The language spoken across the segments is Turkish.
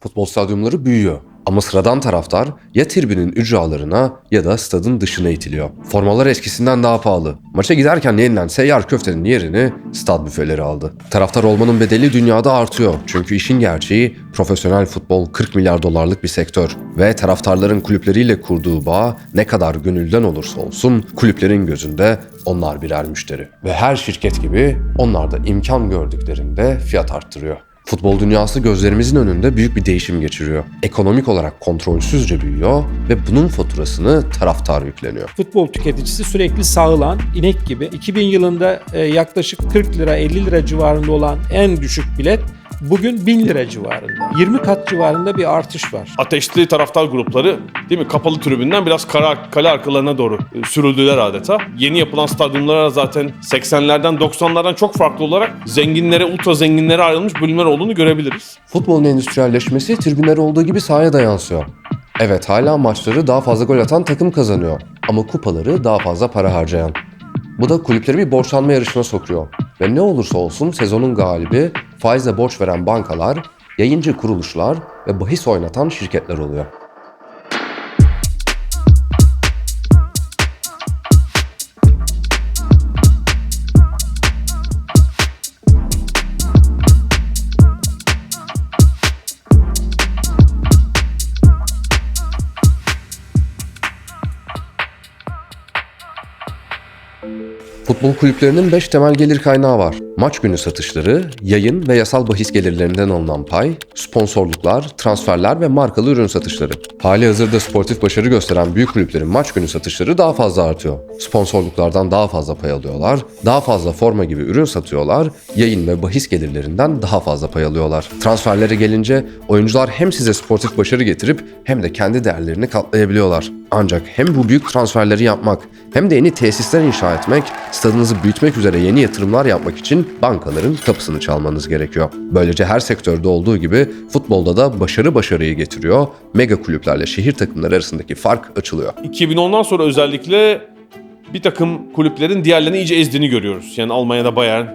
Futbol stadyumları büyüyor. Ama sıradan taraftar ya tribünün ücralarına ya da stadın dışına itiliyor. Formalar eskisinden daha pahalı. Maça giderken yenilen seyyar köftenin yerini stad büfeleri aldı. Taraftar olmanın bedeli dünyada artıyor. Çünkü işin gerçeği profesyonel futbol 40 milyar dolarlık bir sektör. Ve taraftarların kulüpleriyle kurduğu bağ ne kadar gönülden olursa olsun kulüplerin gözünde onlar birer müşteri. Ve her şirket gibi onlar da imkan gördüklerinde fiyat arttırıyor. Futbol dünyası gözlerimizin önünde büyük bir değişim geçiriyor. Ekonomik olarak kontrolsüzce büyüyor ve bunun faturasını taraftar yükleniyor. Futbol tüketicisi sürekli sağılan inek gibi. 2000 yılında e, yaklaşık 40 lira 50 lira civarında olan en düşük bilet bugün 1000 lira civarında. 20 kat civarında bir artış var. ateşli taraftar grupları değil mi kapalı tribünden biraz kara, kale arkalarına doğru e, sürüldüler adeta. Yeni yapılan stadyumlara zaten 80'lerden 90'lardan çok farklı olarak zenginlere, ultra zenginlere ayrılmış bölümler olduğunu görebiliriz. Futbolun endüstriyelleşmesi tribünlere olduğu gibi sahaya da yansıyor. Evet hala maçları daha fazla gol atan takım kazanıyor ama kupaları daha fazla para harcayan. Bu da kulüpleri bir borçlanma yarışına sokuyor. Ve ne olursa olsun sezonun galibi faizle borç veren bankalar, yayıncı kuruluşlar ve bahis oynatan şirketler oluyor. Futbol kulüplerinin 5 temel gelir kaynağı var. Maç günü satışları, yayın ve yasal bahis gelirlerinden alınan pay, sponsorluklar, transferler ve markalı ürün satışları. Hali hazırda sportif başarı gösteren büyük kulüplerin maç günü satışları daha fazla artıyor. Sponsorluklardan daha fazla pay alıyorlar, daha fazla forma gibi ürün satıyorlar, yayın ve bahis gelirlerinden daha fazla pay alıyorlar. Transferlere gelince oyuncular hem size sportif başarı getirip hem de kendi değerlerini katlayabiliyorlar. Ancak hem bu büyük transferleri yapmak hem de yeni tesisler inşa etmek, stadınızı büyütmek üzere yeni yatırımlar yapmak için bankaların kapısını çalmanız gerekiyor. Böylece her sektörde olduğu gibi futbolda da başarı başarıyı getiriyor, mega kulüplerle şehir takımları arasındaki fark açılıyor. 2010'dan sonra özellikle bir takım kulüplerin diğerlerini iyice ezdiğini görüyoruz. Yani Almanya'da Bayern,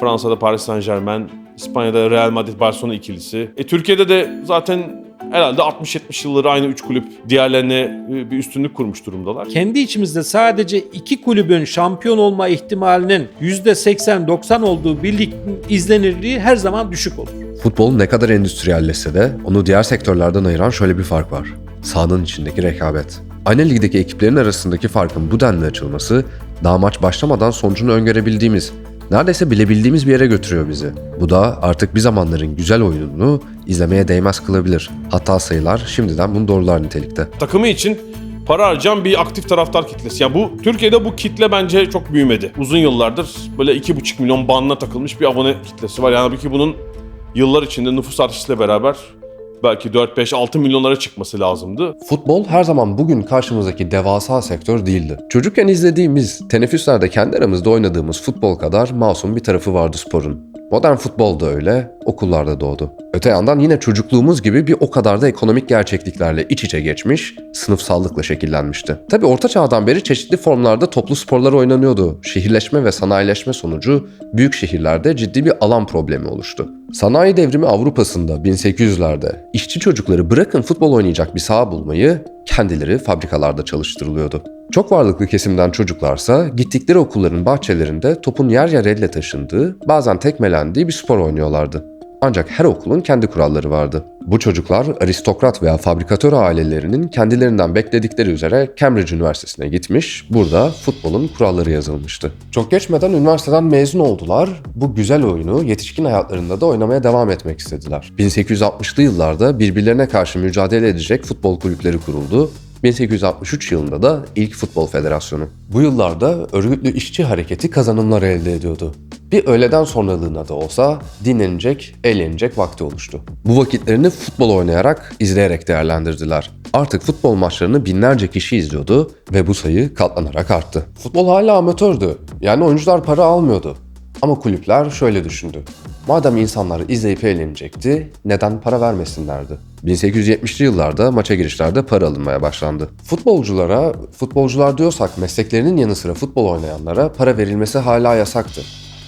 Fransa'da Paris Saint Germain, İspanya'da Real Madrid Barcelona ikilisi. E, Türkiye'de de zaten herhalde 60-70 yılları aynı 3 kulüp diğerlerine e, bir üstünlük kurmuş durumdalar. Kendi içimizde sadece iki kulübün şampiyon olma ihtimalinin %80-90 olduğu bir ligin izlenirliği her zaman düşük olur. Futbol ne kadar endüstriyelleşse de onu diğer sektörlerden ayıran şöyle bir fark var. Sahanın içindeki rekabet. Aynı ligdeki ekiplerin arasındaki farkın bu denli açılması, daha maç başlamadan sonucunu öngörebildiğimiz, neredeyse bilebildiğimiz bir yere götürüyor bizi. Bu da artık bir zamanların güzel oyununu izlemeye değmez kılabilir. Hatta sayılar şimdiden bunu doğrular nitelikte. takımı için para harcayan bir aktif taraftar kitlesi. Yani bu Türkiye'de bu kitle bence çok büyümedi. Uzun yıllardır böyle 2,5 milyon bandına takılmış bir abone kitlesi var. Yani ki bunun yıllar içinde nüfus artışıyla beraber belki 4-5-6 milyonlara çıkması lazımdı. Futbol her zaman bugün karşımızdaki devasa sektör değildi. Çocukken izlediğimiz, teneffüslerde kendi aramızda oynadığımız futbol kadar masum bir tarafı vardı sporun. Modern futbol da öyle, okullarda doğdu. Öte yandan yine çocukluğumuz gibi bir o kadar da ekonomik gerçekliklerle iç içe geçmiş, sınıfsallıkla şekillenmişti. Tabi orta çağdan beri çeşitli formlarda toplu sporlar oynanıyordu. Şehirleşme ve sanayileşme sonucu büyük şehirlerde ciddi bir alan problemi oluştu. Sanayi devrimi Avrupa'sında 1800'lerde işçi çocukları bırakın futbol oynayacak bir saha bulmayı kendileri fabrikalarda çalıştırılıyordu. Çok varlıklı kesimden çocuklarsa gittikleri okulların bahçelerinde topun yer yer elle taşındığı, bazen tekmelendiği bir spor oynuyorlardı. Ancak her okulun kendi kuralları vardı. Bu çocuklar aristokrat veya fabrikatör ailelerinin kendilerinden bekledikleri üzere Cambridge Üniversitesi'ne gitmiş, burada futbolun kuralları yazılmıştı. Çok geçmeden üniversiteden mezun oldular, bu güzel oyunu yetişkin hayatlarında da oynamaya devam etmek istediler. 1860'lı yıllarda birbirlerine karşı mücadele edecek futbol kulüpleri kuruldu 1863 yılında da ilk futbol federasyonu. Bu yıllarda örgütlü işçi hareketi kazanımlar elde ediyordu. Bir öğleden sonralığına da olsa dinlenecek, eğlenecek vakti oluştu. Bu vakitlerini futbol oynayarak, izleyerek değerlendirdiler. Artık futbol maçlarını binlerce kişi izliyordu ve bu sayı katlanarak arttı. Futbol hala amatördü. Yani oyuncular para almıyordu. Ama kulüpler şöyle düşündü. Madem insanlar izleyip eğlenecekti, neden para vermesinlerdi? 1870'li yıllarda maça girişlerde para alınmaya başlandı. Futbolculara, futbolcular diyorsak mesleklerinin yanı sıra futbol oynayanlara para verilmesi hala yasaktı.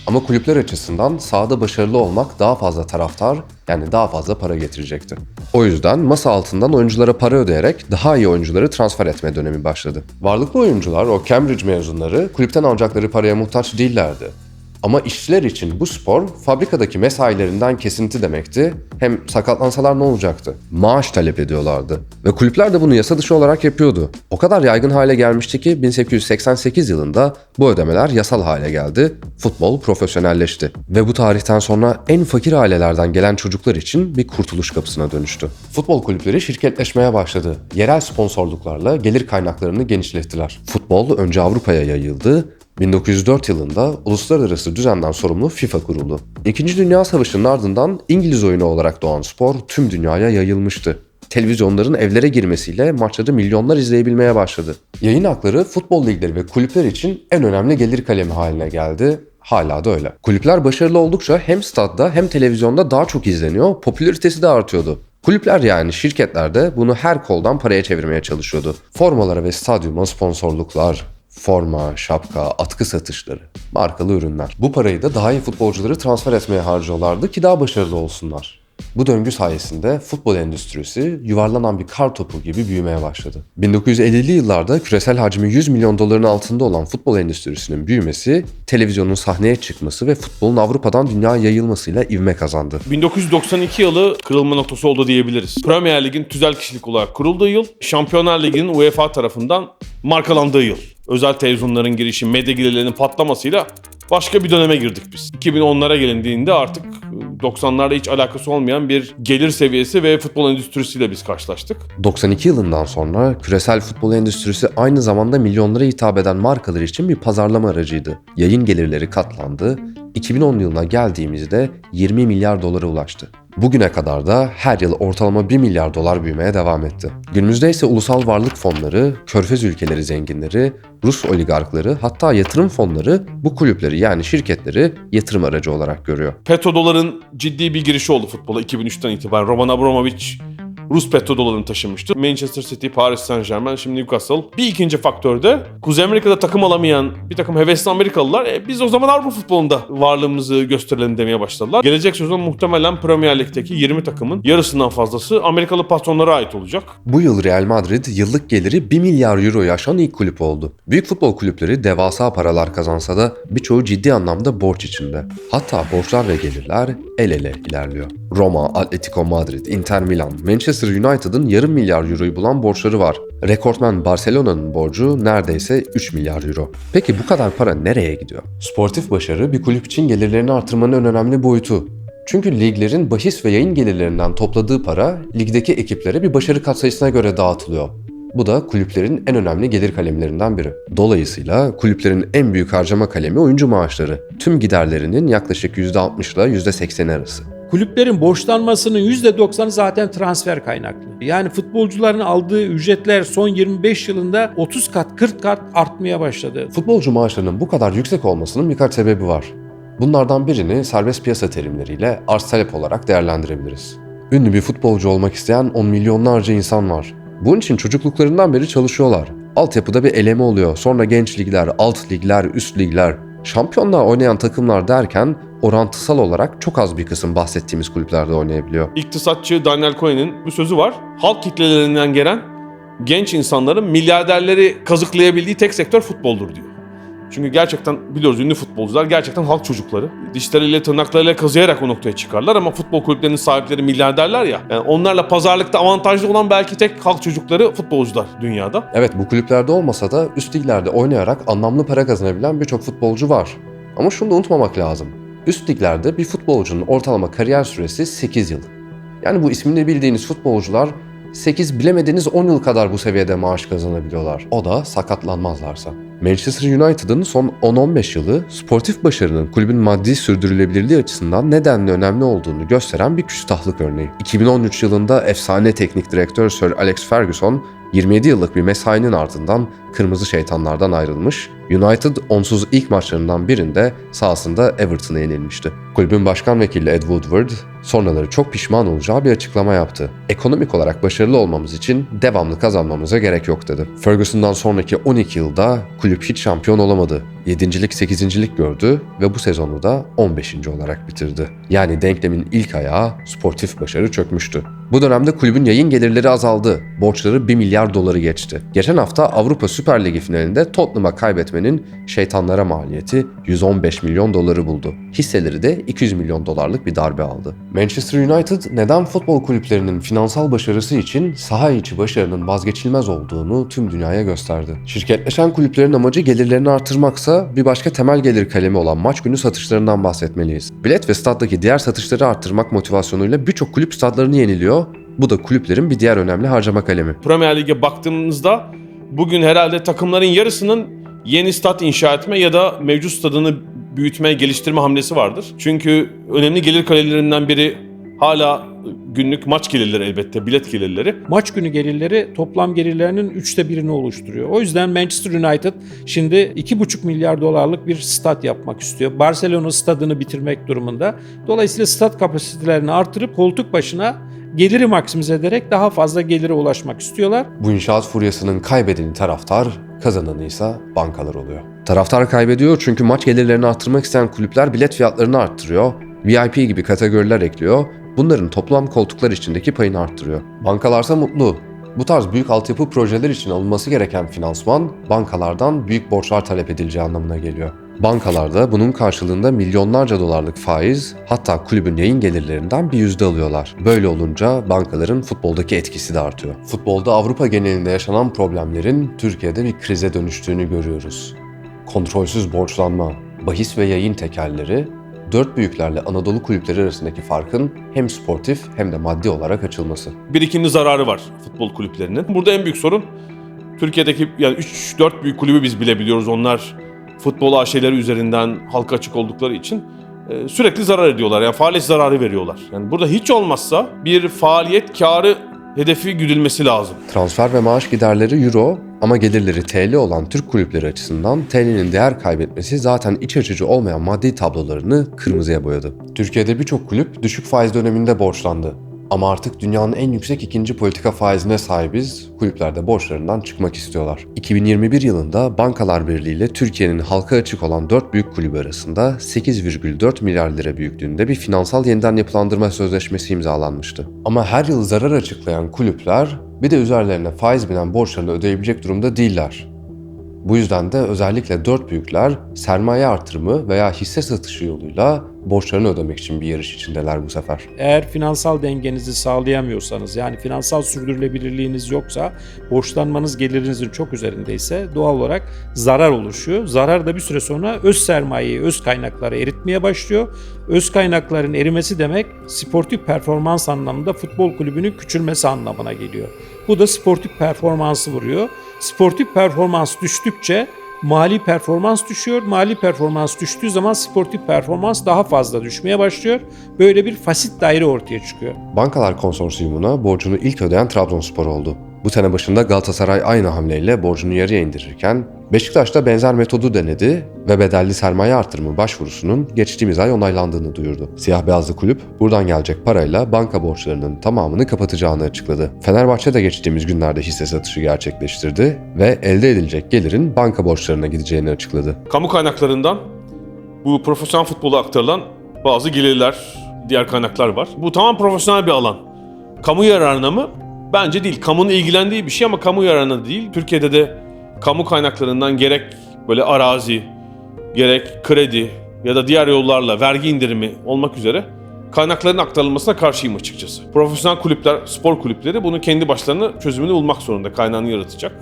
Ama kulüpler açısından sahada başarılı olmak daha fazla taraftar yani daha fazla para getirecekti. O yüzden masa altından oyunculara para ödeyerek daha iyi oyuncuları transfer etme dönemi başladı. Varlıklı oyuncular, o Cambridge mezunları kulüpten alacakları paraya muhtaç değillerdi. Ama işçiler için bu spor fabrikadaki mesailerinden kesinti demekti. Hem sakatlansalar ne olacaktı? Maaş talep ediyorlardı. Ve kulüpler de bunu yasa dışı olarak yapıyordu. O kadar yaygın hale gelmişti ki 1888 yılında bu ödemeler yasal hale geldi. Futbol profesyonelleşti. Ve bu tarihten sonra en fakir ailelerden gelen çocuklar için bir kurtuluş kapısına dönüştü. Futbol kulüpleri şirketleşmeye başladı. Yerel sponsorluklarla gelir kaynaklarını genişlettiler. Futbol önce Avrupa'ya yayıldı 1904 yılında uluslararası düzenden sorumlu FIFA kuruldu. İkinci Dünya Savaşı'nın ardından İngiliz oyunu olarak doğan spor tüm dünyaya yayılmıştı. Televizyonların evlere girmesiyle maçları milyonlar izleyebilmeye başladı. Yayın hakları futbol ligleri ve kulüpler için en önemli gelir kalemi haline geldi. Hala da öyle. Kulüpler başarılı oldukça hem stadda hem televizyonda daha çok izleniyor, popülaritesi de artıyordu. Kulüpler yani şirketler de bunu her koldan paraya çevirmeye çalışıyordu. Formalara ve stadyuma sponsorluklar, forma, şapka, atkı satışları, markalı ürünler. Bu parayı da daha iyi futbolcuları transfer etmeye harcıyorlardı ki daha başarılı olsunlar. Bu döngü sayesinde futbol endüstrisi yuvarlanan bir kar topu gibi büyümeye başladı. 1950'li yıllarda küresel hacmi 100 milyon doların altında olan futbol endüstrisinin büyümesi, televizyonun sahneye çıkması ve futbolun Avrupa'dan dünyaya yayılmasıyla ivme kazandı. 1992 yılı kırılma noktası oldu diyebiliriz. Premier Lig'in tüzel kişilik olarak kurulduğu yıl, Şampiyonlar Ligi'nin UEFA tarafından markalandığı yıl. Özel televizyonların girişi, medya gelirlerinin patlamasıyla başka bir döneme girdik biz. 2010'lara gelindiğinde artık 90'larda hiç alakası olmayan bir gelir seviyesi ve futbol endüstrisiyle biz karşılaştık. 92 yılından sonra küresel futbol endüstrisi aynı zamanda milyonlara hitap eden markalar için bir pazarlama aracıydı. Yayın gelirleri katlandı. 2010 yılına geldiğimizde 20 milyar dolara ulaştı. Bugüne kadar da her yıl ortalama 1 milyar dolar büyümeye devam etti. Günümüzde ise ulusal varlık fonları, körfez ülkeleri zenginleri, Rus oligarkları hatta yatırım fonları bu kulüpleri yani şirketleri yatırım aracı olarak görüyor. Petrodoların ciddi bir girişi oldu futbola 2003'ten itibaren. Roman Abramovich Rus petrodolarını taşımıştı. Manchester City, Paris Saint Germain, şimdi Newcastle. Bir ikinci faktör de Kuzey Amerika'da takım alamayan bir takım hevesli Amerikalılar e, biz o zaman Avrupa futbolunda varlığımızı gösterelim demeye başladılar. Gelecek sezon muhtemelen Premier Lig'deki 20 takımın yarısından fazlası Amerikalı patronlara ait olacak. Bu yıl Real Madrid yıllık geliri 1 milyar euroyu aşan ilk kulüp oldu. Büyük futbol kulüpleri devasa paralar kazansa da birçoğu ciddi anlamda borç içinde. Hatta borçlar ve gelirler el ele ilerliyor. Roma, Atletico Madrid, Inter Milan, Manchester United'ın yarım milyar euroyu bulan borçları var. Rekortmen Barcelona'nın borcu neredeyse 3 milyar euro. Peki bu kadar para nereye gidiyor? Sportif başarı bir kulüp için gelirlerini artırmanın en önemli boyutu. Çünkü liglerin bahis ve yayın gelirlerinden topladığı para ligdeki ekiplere bir başarı katsayısına göre dağıtılıyor. Bu da kulüplerin en önemli gelir kalemlerinden biri. Dolayısıyla kulüplerin en büyük harcama kalemi oyuncu maaşları. Tüm giderlerinin yaklaşık %60 ile %80 arası. Kulüplerin borçlanmasının %90'ı zaten transfer kaynaklı. Yani futbolcuların aldığı ücretler son 25 yılında 30 kat 40 kat artmaya başladı. Futbolcu maaşlarının bu kadar yüksek olmasının birkaç sebebi var. Bunlardan birini serbest piyasa terimleriyle arz talep olarak değerlendirebiliriz. Ünlü bir futbolcu olmak isteyen on milyonlarca insan var. Bunun için çocukluklarından beri çalışıyorlar. Altyapıda bir eleme oluyor. Sonra genç ligler, alt ligler, üst ligler. Şampiyonluğa oynayan takımlar derken orantısal olarak çok az bir kısım bahsettiğimiz kulüplerde oynayabiliyor. İktisatçı Daniel Cohen'in bir sözü var. Halk kitlelerinden gelen genç insanların milyarderleri kazıklayabildiği tek sektör futboldur diyor. Çünkü gerçekten biliyoruz ünlü futbolcular gerçekten halk çocukları. Dişleriyle tırnaklarıyla kazıyarak o noktaya çıkarlar ama futbol kulüplerinin sahipleri milyarderler ya. Yani onlarla pazarlıkta avantajlı olan belki tek halk çocukları futbolcular dünyada. Evet bu kulüplerde olmasa da üst liglerde oynayarak anlamlı para kazanabilen birçok futbolcu var. Ama şunu da unutmamak lazım. Üst liglerde bir futbolcunun ortalama kariyer süresi 8 yıl. Yani bu ismini bildiğiniz futbolcular 8 bilemediğiniz 10 yıl kadar bu seviyede maaş kazanabiliyorlar. O da sakatlanmazlarsa. Manchester United'ın son 10-15 yılı sportif başarının kulübün maddi sürdürülebilirliği açısından nedenli önemli olduğunu gösteren bir küstahlık örneği. 2013 yılında efsane teknik direktör Sir Alex Ferguson 27 yıllık bir mesainin ardından Kırmızı Şeytanlardan ayrılmış, United onsuz ilk maçlarından birinde sahasında Everton'a yenilmişti. Kulübün başkan vekili Ed Woodward, sonraları çok pişman olacağı bir açıklama yaptı. Ekonomik olarak başarılı olmamız için devamlı kazanmamıza gerek yok dedi. Ferguson'dan sonraki 12 yılda kulüp hiç şampiyon olamadı. 7.lik 8.lik gördü ve bu sezonu da 15. olarak bitirdi. Yani denklemin ilk ayağı sportif başarı çökmüştü. Bu dönemde kulübün yayın gelirleri azaldı. Borçları 1 milyar doları geçti. Geçen hafta Avrupa Süper Ligi finalinde Tottenham'a kaybetmenin şeytanlara maliyeti 115 milyon doları buldu. Hisseleri de 200 milyon dolarlık bir darbe aldı. Manchester United neden futbol kulüplerinin finansal başarısı için saha içi başarının vazgeçilmez olduğunu tüm dünyaya gösterdi. Şirketleşen kulüplerin amacı gelirlerini artırmaksa bir başka temel gelir kalemi olan maç günü satışlarından bahsetmeliyiz. Bilet ve staddaki diğer satışları arttırmak motivasyonuyla birçok kulüp stadlarını yeniliyor. Bu da kulüplerin bir diğer önemli harcama kalemi. Premier Lig'e baktığımızda bugün herhalde takımların yarısının yeni stat inşa etme ya da mevcut stadını büyütme, geliştirme hamlesi vardır. Çünkü önemli gelir kalelerinden biri hala günlük maç gelirleri elbette, bilet gelirleri. Maç günü gelirleri toplam gelirlerinin üçte birini oluşturuyor. O yüzden Manchester United şimdi 2,5 milyar dolarlık bir stat yapmak istiyor. Barcelona stadını bitirmek durumunda. Dolayısıyla stat kapasitelerini artırıp koltuk başına geliri maksimize ederek daha fazla gelire ulaşmak istiyorlar. Bu inşaat furyasının kaybedeni taraftar, kazananı ise bankalar oluyor. Taraftar kaybediyor çünkü maç gelirlerini arttırmak isteyen kulüpler bilet fiyatlarını arttırıyor, VIP gibi kategoriler ekliyor, bunların toplam koltuklar içindeki payını arttırıyor. Bankalarsa mutlu. Bu tarz büyük altyapı projeler için alınması gereken finansman bankalardan büyük borçlar talep edileceği anlamına geliyor. Bankalarda bunun karşılığında milyonlarca dolarlık faiz hatta kulübün yayın gelirlerinden bir yüzde alıyorlar. Böyle olunca bankaların futboldaki etkisi de artıyor. Futbolda Avrupa genelinde yaşanan problemlerin Türkiye'de bir krize dönüştüğünü görüyoruz. Kontrolsüz borçlanma, bahis ve yayın tekerleri dört büyüklerle Anadolu kulüpleri arasındaki farkın hem sportif hem de maddi olarak açılması. Birikimli zararı var futbol kulüplerinin. Burada en büyük sorun Türkiye'deki yani 3-4 büyük kulübü biz bile biliyoruz. Onlar futbol AŞ'leri üzerinden halka açık oldukları için e, sürekli zarar ediyorlar. Yani faaliyet zararı veriyorlar. Yani burada hiç olmazsa bir faaliyet karı hedefi güdülmesi lazım. Transfer ve maaş giderleri euro ama gelirleri TL olan Türk kulüpleri açısından TL'nin değer kaybetmesi zaten iç açıcı olmayan maddi tablolarını kırmızıya boyadı. Türkiye'de birçok kulüp düşük faiz döneminde borçlandı. Ama artık dünyanın en yüksek ikinci politika faizine sahibiz. Kulüpler de borçlarından çıkmak istiyorlar. 2021 yılında Bankalar Birliği ile Türkiye'nin halka açık olan 4 büyük kulübü arasında 8,4 milyar lira büyüklüğünde bir finansal yeniden yapılandırma sözleşmesi imzalanmıştı. Ama her yıl zarar açıklayan kulüpler bir de üzerlerine faiz binen borçlarını ödeyebilecek durumda değiller. Bu yüzden de özellikle dört büyükler sermaye artırımı veya hisse satışı yoluyla borçlarını ödemek için bir yarış içindeler bu sefer. Eğer finansal dengenizi sağlayamıyorsanız yani finansal sürdürülebilirliğiniz yoksa borçlanmanız gelirinizin çok üzerindeyse doğal olarak zarar oluşuyor. Zarar da bir süre sonra öz sermayeyi, öz kaynakları eritmeye başlıyor. Öz kaynakların erimesi demek sportif performans anlamında futbol kulübünün küçülmesi anlamına geliyor. Bu da sportif performansı vuruyor. Sportif performans düştükçe mali performans düşüyor. Mali performans düştüğü zaman sportif performans daha fazla düşmeye başlıyor. Böyle bir fasit daire ortaya çıkıyor. Bankalar konsorsiyumuna borcunu ilk ödeyen Trabzonspor oldu. Bu sene başında Galatasaray aynı hamleyle borcunu yarıya indirirken Beşiktaş da benzer metodu denedi ve bedelli sermaye artırımı başvurusunun geçtiğimiz ay onaylandığını duyurdu. Siyah beyazlı kulüp buradan gelecek parayla banka borçlarının tamamını kapatacağını açıkladı. Fenerbahçe de geçtiğimiz günlerde hisse satışı gerçekleştirdi ve elde edilecek gelirin banka borçlarına gideceğini açıkladı. Kamu kaynaklarından bu profesyonel futbola aktarılan bazı gelirler, diğer kaynaklar var. Bu tamam profesyonel bir alan. Kamu yararına mı? Bence değil. Kamunun ilgilendiği bir şey ama kamu yararına değil. Türkiye'de de kamu kaynaklarından gerek böyle arazi, gerek kredi ya da diğer yollarla vergi indirimi olmak üzere kaynakların aktarılmasına karşıyım açıkçası. Profesyonel kulüpler, spor kulüpleri bunu kendi başlarına çözümünü bulmak zorunda, kaynağını yaratacak.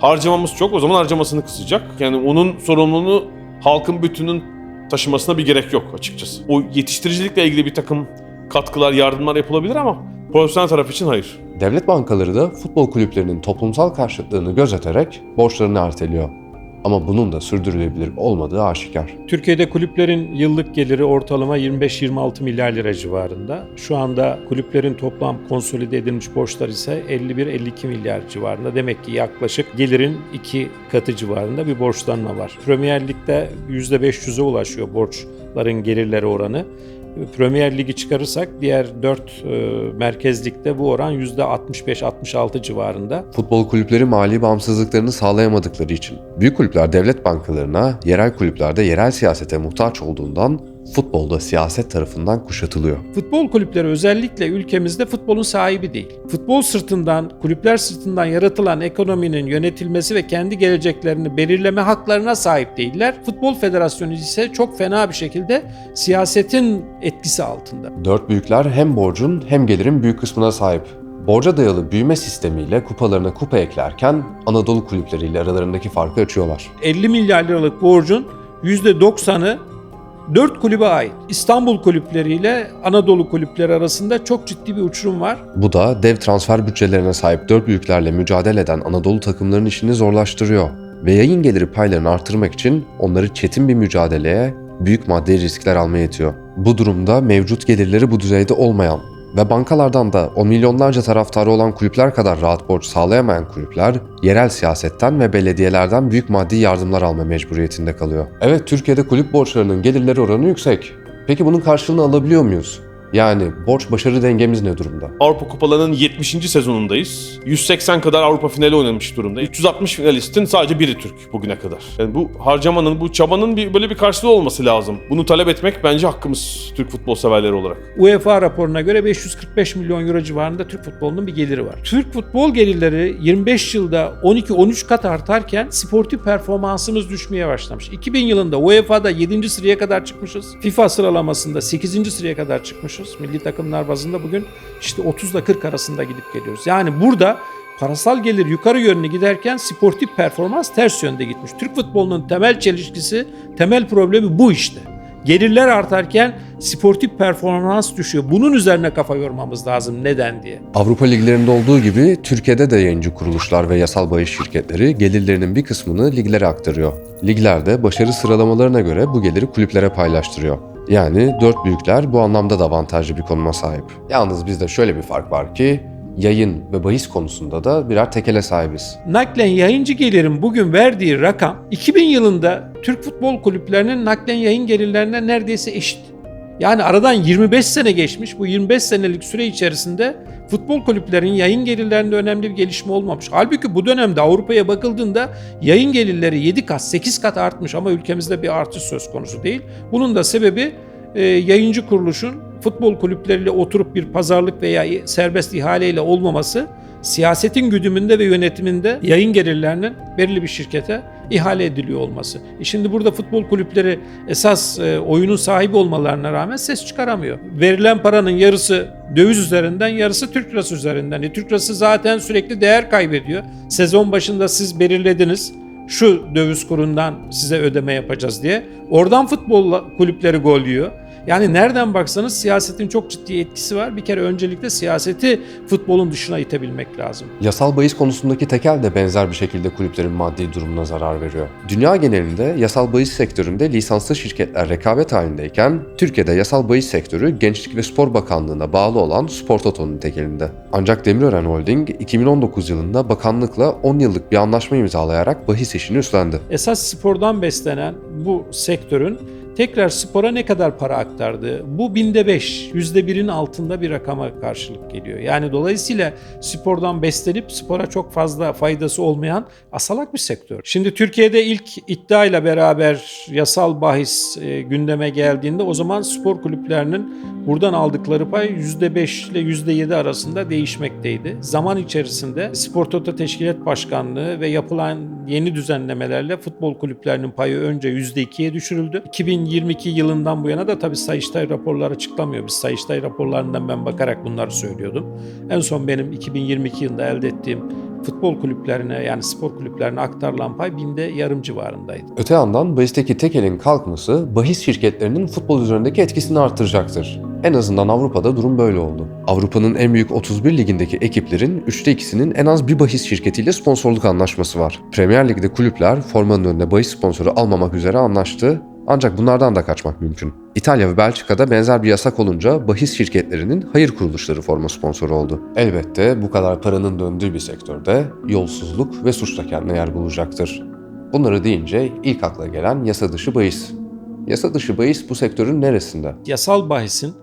Harcamamız çok, o zaman harcamasını kısacak. Yani onun sorumluluğunu halkın bütünün taşımasına bir gerek yok açıkçası. O yetiştiricilikle ilgili bir takım katkılar, yardımlar yapılabilir ama profesyonel taraf için hayır. Devlet bankaları da futbol kulüplerinin toplumsal karşıtlığını gözeterek borçlarını erteliyor. Ama bunun da sürdürülebilir olmadığı aşikar. Türkiye'de kulüplerin yıllık geliri ortalama 25-26 milyar lira civarında. Şu anda kulüplerin toplam konsolide edilmiş borçlar ise 51-52 milyar civarında. Demek ki yaklaşık gelirin iki katı civarında bir borçlanma var. Premier Lig'de %500'e ulaşıyor borçların gelirleri oranı. Premier Ligi çıkarırsak diğer 4 merkezlikte bu oran %65-66 civarında. Futbol kulüpleri mali bağımsızlıklarını sağlayamadıkları için büyük kulüpler devlet bankalarına, yerel kulüplerde yerel siyasete muhtaç olduğundan futbolda siyaset tarafından kuşatılıyor. Futbol kulüpleri özellikle ülkemizde futbolun sahibi değil. Futbol sırtından, kulüpler sırtından yaratılan ekonominin yönetilmesi ve kendi geleceklerini belirleme haklarına sahip değiller. Futbol Federasyonu ise çok fena bir şekilde siyasetin etkisi altında. Dört büyükler hem borcun hem gelirin büyük kısmına sahip. Borca dayalı büyüme sistemiyle kupalarına kupa eklerken Anadolu kulüpleriyle aralarındaki farkı açıyorlar. 50 milyar liralık borcun %90'ı 4 kulübe ait. İstanbul kulüpleriyle Anadolu kulüpleri arasında çok ciddi bir uçurum var. Bu da dev transfer bütçelerine sahip dört büyüklerle mücadele eden Anadolu takımlarının işini zorlaştırıyor. Ve yayın geliri paylarını artırmak için onları çetin bir mücadeleye, büyük maddi riskler almaya itiyor. Bu durumda mevcut gelirleri bu düzeyde olmayan ve bankalardan da o milyonlarca taraftarı olan kulüpler kadar rahat borç sağlayamayan kulüpler, yerel siyasetten ve belediyelerden büyük maddi yardımlar alma mecburiyetinde kalıyor. Evet Türkiye'de kulüp borçlarının gelirleri oranı yüksek. Peki bunun karşılığını alabiliyor muyuz? Yani borç başarı dengemiz ne durumda? Avrupa Kupalarının 70. sezonundayız. 180 kadar Avrupa finali oynamış durumda. 360 finalistin sadece biri Türk bugüne kadar. Yani bu harcamanın, bu çabanın bir böyle bir karşılığı olması lazım. Bunu talep etmek bence hakkımız Türk futbol severleri olarak. UEFA raporuna göre 545 milyon euro civarında Türk futbolunun bir geliri var. Türk futbol gelirleri 25 yılda 12-13 kat artarken sportif performansımız düşmeye başlamış. 2000 yılında UEFA'da 7. sıraya kadar çıkmışız. FIFA sıralamasında 8. sıraya kadar çıkmışız. Milli takımlar bazında bugün işte 30 ile 40 arasında gidip geliyoruz. Yani burada parasal gelir yukarı yönlü giderken sportif performans ters yönde gitmiş. Türk futbolunun temel çelişkisi, temel problemi bu işte. Gelirler artarken sportif performans düşüyor. Bunun üzerine kafa yormamız lazım neden diye. Avrupa liglerinde olduğu gibi Türkiye'de de yayıncı kuruluşlar ve yasal bahis şirketleri gelirlerinin bir kısmını liglere aktarıyor. Liglerde başarı sıralamalarına göre bu geliri kulüplere paylaştırıyor. Yani dört büyükler bu anlamda da avantajlı bir konuma sahip. Yalnız bizde şöyle bir fark var ki yayın ve bahis konusunda da birer tekele sahibiz. Naklen yayıncı gelirin bugün verdiği rakam 2000 yılında Türk futbol kulüplerinin naklen yayın gelirlerine neredeyse eşit. Yani aradan 25 sene geçmiş. Bu 25 senelik süre içerisinde futbol kulüplerinin yayın gelirlerinde önemli bir gelişme olmamış. Halbuki bu dönemde Avrupa'ya bakıldığında yayın gelirleri 7 kat, 8 kat artmış ama ülkemizde bir artış söz konusu değil. Bunun da sebebi e, yayıncı kuruluşun futbol kulüpleriyle oturup bir pazarlık veya serbest ihaleyle olmaması, siyasetin güdümünde ve yönetiminde yayın gelirlerinin belirli bir şirkete ihale ediliyor olması. E şimdi burada futbol kulüpleri esas e, oyunun sahibi olmalarına rağmen ses çıkaramıyor. Verilen paranın yarısı döviz üzerinden, yarısı Türk lirası üzerinden. E, Türk lirası zaten sürekli değer kaybediyor. Sezon başında siz belirlediniz şu döviz kurundan size ödeme yapacağız diye. Oradan futbol kulüpleri gol yiyor. Yani nereden baksanız siyasetin çok ciddi etkisi var. Bir kere öncelikle siyaseti futbolun dışına itebilmek lazım. Yasal bahis konusundaki tekel de benzer bir şekilde kulüplerin maddi durumuna zarar veriyor. Dünya genelinde yasal bahis sektöründe lisanslı şirketler rekabet halindeyken Türkiye'de yasal bahis sektörü Gençlik ve Spor Bakanlığı'na bağlı olan Spor Toto'nun tekelinde. Ancak Demirören Holding 2019 yılında bakanlıkla 10 yıllık bir anlaşma imzalayarak bahis işini üstlendi. Esas spordan beslenen bu sektörün tekrar spora ne kadar para aktardığı bu binde beş, yüzde birin altında bir rakama karşılık geliyor. Yani dolayısıyla spordan beslenip spora çok fazla faydası olmayan asalak bir sektör. Şimdi Türkiye'de ilk iddia ile beraber yasal bahis e, gündeme geldiğinde o zaman spor kulüplerinin buradan aldıkları pay yüzde beş ile yüzde yedi arasında değişmekteydi. Zaman içerisinde Spor Toto Teşkilat Başkanlığı ve yapılan yeni düzenlemelerle futbol kulüplerinin payı önce yüzde ikiye düşürüldü. 2022 yılından bu yana da tabii Sayıştay raporları açıklamıyor. Biz Sayıştay raporlarından ben bakarak bunları söylüyordum. En son benim 2022 yılında elde ettiğim futbol kulüplerine yani spor kulüplerine aktarılan pay binde yarım civarındaydı. Öte yandan bahisteki tekelin kalkması bahis şirketlerinin futbol üzerindeki etkisini artıracaktır. En azından Avrupa'da durum böyle oldu. Avrupa'nın en büyük 31 ligindeki ekiplerin 3'te ikisinin en az bir bahis şirketiyle sponsorluk anlaşması var. Premier Lig'de kulüpler formanın önüne bahis sponsoru almamak üzere anlaştı ancak bunlardan da kaçmak mümkün. İtalya ve Belçika'da benzer bir yasak olunca bahis şirketlerinin hayır kuruluşları forma sponsoru oldu. Elbette bu kadar paranın döndüğü bir sektörde yolsuzluk ve suç da kendine yer bulacaktır. Bunları deyince ilk akla gelen yasa dışı bahis. Yasa dışı bahis bu sektörün neresinde? Yasal bahisin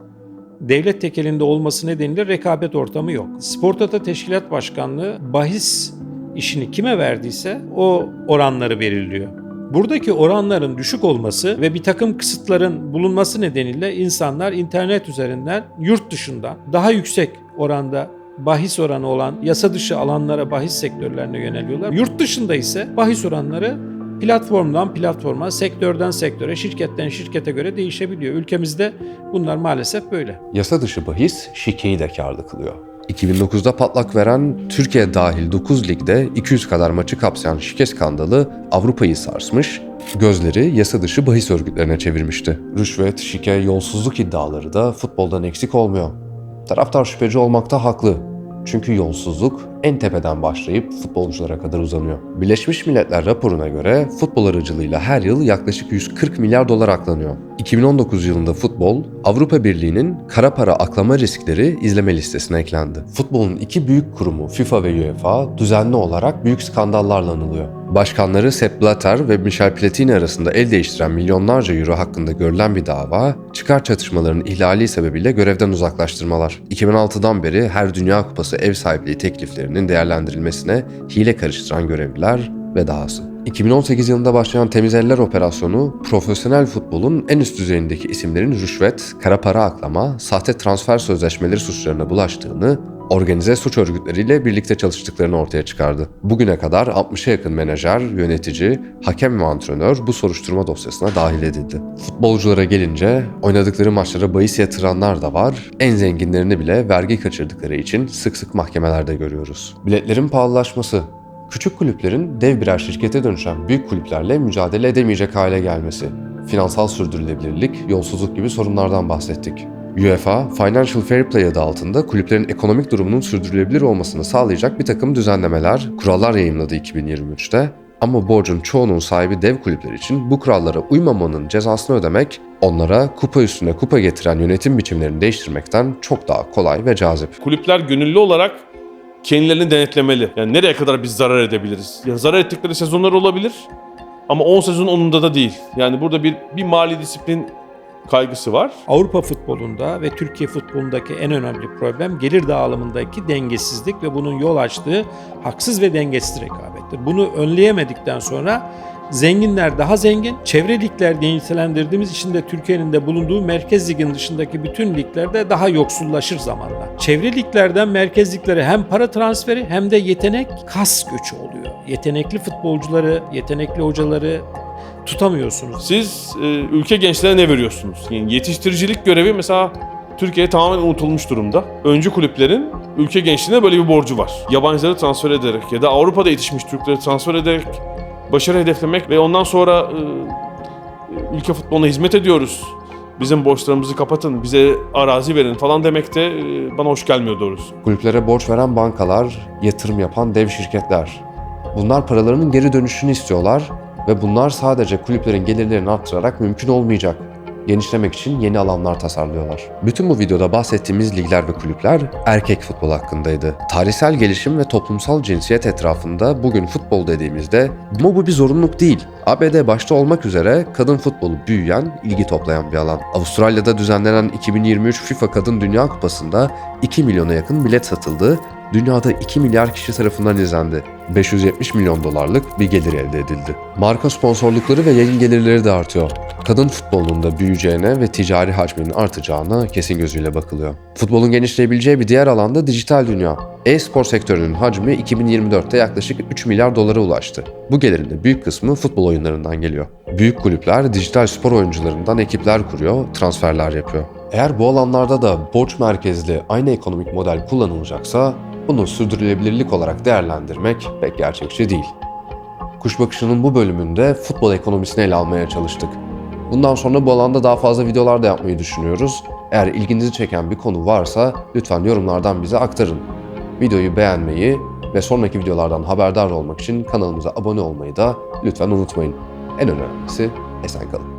devlet tekelinde olması nedeniyle rekabet ortamı yok. Spor Data Teşkilat Başkanlığı bahis işini kime verdiyse o oranları belirliyor. Buradaki oranların düşük olması ve bir takım kısıtların bulunması nedeniyle insanlar internet üzerinden yurt dışından daha yüksek oranda bahis oranı olan yasa dışı alanlara bahis sektörlerine yöneliyorlar. Yurt dışında ise bahis oranları platformdan platforma, sektörden sektöre, şirketten şirkete göre değişebiliyor. Ülkemizde bunlar maalesef böyle. Yasa dışı bahis şikeyi de karlı kılıyor. 2009'da patlak veren Türkiye dahil 9 ligde 200 kadar maçı kapsayan şike skandalı Avrupa'yı sarsmış, gözleri yasa dışı bahis örgütlerine çevirmişti. Rüşvet, şike, yolsuzluk iddiaları da futboldan eksik olmuyor. Taraftar şüpheci olmakta haklı. Çünkü yolsuzluk en tepeden başlayıp futbolculara kadar uzanıyor. Birleşmiş Milletler raporuna göre futbol aracılığıyla her yıl yaklaşık 140 milyar dolar aklanıyor. 2019 yılında futbol, Avrupa Birliği'nin kara para aklama riskleri izleme listesine eklendi. Futbolun iki büyük kurumu FIFA ve UEFA düzenli olarak büyük skandallarla anılıyor. Başkanları Sepp Blatter ve Michel Platini arasında el değiştiren milyonlarca euro hakkında görülen bir dava, çıkar çatışmalarının ihlali sebebiyle görevden uzaklaştırmalar. 2006'dan beri her Dünya Kupası ev sahipliği tekliflerinin değerlendirilmesine hile karıştıran görevliler ve dahası. 2018 yılında başlayan Temiz Eller operasyonu, profesyonel futbolun en üst düzeyindeki isimlerin rüşvet, kara para aklama, sahte transfer sözleşmeleri suçlarına bulaştığını, organize suç örgütleriyle birlikte çalıştıklarını ortaya çıkardı. Bugüne kadar 60'a yakın menajer, yönetici, hakem ve antrenör bu soruşturma dosyasına dahil edildi. Futbolculara gelince oynadıkları maçlara bahis yatıranlar da var. En zenginlerini bile vergi kaçırdıkları için sık sık mahkemelerde görüyoruz. Biletlerin pahalılaşması, küçük kulüplerin dev birer şirkete dönüşen büyük kulüplerle mücadele edemeyecek hale gelmesi, finansal sürdürülebilirlik, yolsuzluk gibi sorunlardan bahsettik. UEFA, Financial Fair Play adı altında kulüplerin ekonomik durumunun sürdürülebilir olmasını sağlayacak bir takım düzenlemeler, kurallar yayımladı 2023'te. Ama borcun çoğunun sahibi dev kulüpler için bu kurallara uymamanın cezasını ödemek, onlara kupa üstüne kupa getiren yönetim biçimlerini değiştirmekten çok daha kolay ve cazip. Kulüpler gönüllü olarak kendilerini denetlemeli. Yani nereye kadar biz zarar edebiliriz? Ya zarar ettikleri sezonlar olabilir ama 10 sezon onunda da değil. Yani burada bir bir mali disiplin kaygısı var. Avrupa futbolunda ve Türkiye futbolundaki en önemli problem gelir dağılımındaki dengesizlik ve bunun yol açtığı haksız ve dengesiz rekabettir. Bunu önleyemedikten sonra zenginler daha zengin, çevre ligler diye nitelendirdiğimiz içinde Türkiye'nin de bulunduğu merkez ligin dışındaki bütün liglerde daha yoksullaşır zamanla. Çevre liglerden merkez liglere hem para transferi hem de yetenek kas göçü oluyor. Yetenekli futbolcuları, yetenekli hocaları tutamıyorsunuz. Siz e, ülke gençlerine ne veriyorsunuz? Yani yetiştiricilik görevi mesela Türkiye'de tamamen unutulmuş durumda. Öncü kulüplerin ülke gençliğine böyle bir borcu var. Yabancıları transfer ederek ya da Avrupa'da yetişmiş Türkleri transfer ederek başarı hedeflemek ve ondan sonra e, ülke futboluna hizmet ediyoruz. Bizim borçlarımızı kapatın, bize arazi verin falan demek de e, bana hoş gelmiyor doğrusu. Kulüplere borç veren bankalar, yatırım yapan dev şirketler. Bunlar paralarının geri dönüşünü istiyorlar ve bunlar sadece kulüplerin gelirlerini arttırarak mümkün olmayacak. Genişlemek için yeni alanlar tasarlıyorlar. Bütün bu videoda bahsettiğimiz ligler ve kulüpler erkek futbol hakkındaydı. Tarihsel gelişim ve toplumsal cinsiyet etrafında bugün futbol dediğimizde ama bu bir zorunluluk değil. ABD başta olmak üzere kadın futbolu büyüyen, ilgi toplayan bir alan. Avustralya'da düzenlenen 2023 FIFA Kadın Dünya Kupası'nda 2 milyona yakın bilet satıldı dünyada 2 milyar kişi tarafından izlendi. 570 milyon dolarlık bir gelir elde edildi. Marka sponsorlukları ve yayın gelirleri de artıyor. Kadın futbolunun da büyüyeceğine ve ticari hacminin artacağına kesin gözüyle bakılıyor. Futbolun genişleyebileceği bir diğer alanda dijital dünya. E-spor sektörünün hacmi 2024'te yaklaşık 3 milyar dolara ulaştı. Bu gelirin de büyük kısmı futbol oyunlarından geliyor. Büyük kulüpler dijital spor oyuncularından ekipler kuruyor, transferler yapıyor. Eğer bu alanlarda da borç merkezli aynı ekonomik model kullanılacaksa bunu sürdürülebilirlik olarak değerlendirmek pek gerçekçi değil. Kuş Bakışı'nın bu bölümünde futbol ekonomisini ele almaya çalıştık. Bundan sonra bu alanda daha fazla videolar da yapmayı düşünüyoruz. Eğer ilginizi çeken bir konu varsa lütfen yorumlardan bize aktarın. Videoyu beğenmeyi ve sonraki videolardan haberdar olmak için kanalımıza abone olmayı da lütfen unutmayın. En önemlisi esen kalın.